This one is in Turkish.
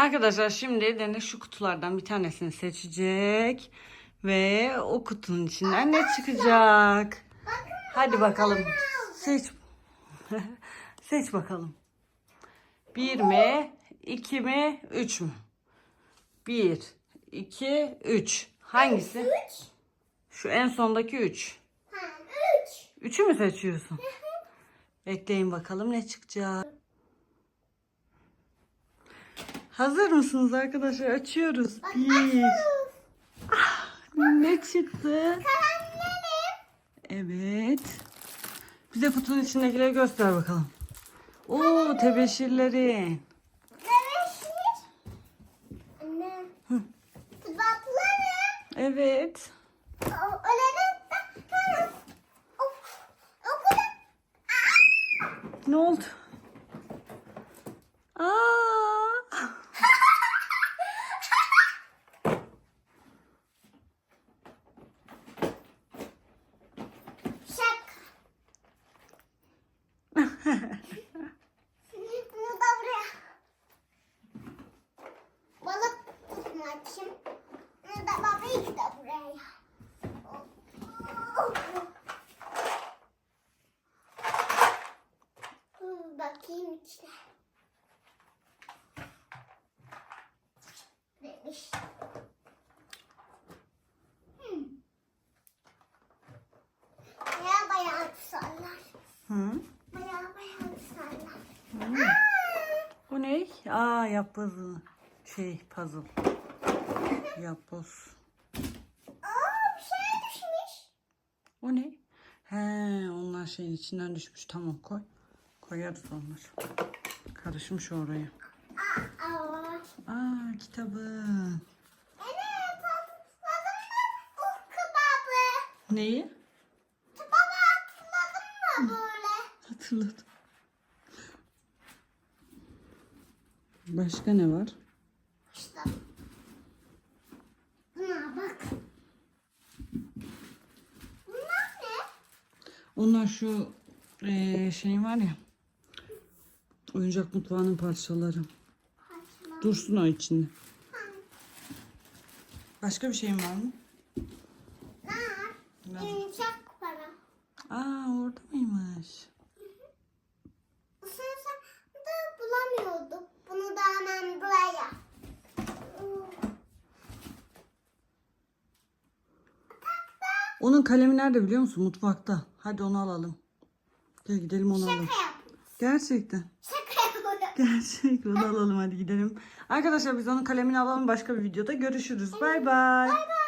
Arkadaşlar şimdi Deniz şu kutulardan bir tanesini seçecek. Ve o kutunun içinden ne çıkacak? Hadi bakalım. Seç. Seç bakalım. Bir mi? iki mi? Üç mü? Bir, iki, üç. Hangisi? Üç. Şu en sondaki üç. Ha, üç. Üçü mü seçiyorsun? Bekleyin bakalım ne çıkacak. Hazır mısınız arkadaşlar? Açıyoruz. Bir. Ne çıktı? Evet. Bize kutunun içindekileri göster bakalım. Oo tebeşirleri. Bebeşir. Anne. Tıbaklarım. Evet. Ne oldu? Aa! Bunu da buraya. Balık tutmak için. Bunu da babayı da buraya. Bakayım içine. Demiş. Hmm. Baya baya tutarlar. Hı? Baya baya tutarlar. Bu ne? Aa yapboz. Şey puzzle. Yapboz. Aa bir şey düşmüş. O ne? He, onlar şeyin içinden düşmüş. Tamam koy. Koyarız onları. Karışmış oraya. Aa, aa. Kitabı. Evet? Uh kebabı. Neyi? Kebabı hatırladın mı böyle? Hatırladım. Başka ne var? İşte. Buna bak. Bunlar ne? Onlar şu eee şey var ya. Oyuncak mutfağının parçaları. Kaçma. Dursun o içinde. Başka bir şeyin var mı? Nar. Ne? Yumuşak para. Aa orada mıymış? Isırsam da bulamıyorduk. Bunu da hemen buraya. Onun kalemi nerede biliyor musun? Mutfakta. Hadi onu alalım. Gel gidelim onu alalım. Gerçekten. Şaka. Gerçek. Onu alalım hadi gidelim. Arkadaşlar biz onun kalemini alalım başka bir videoda görüşürüz. Bay bay. Bay bay.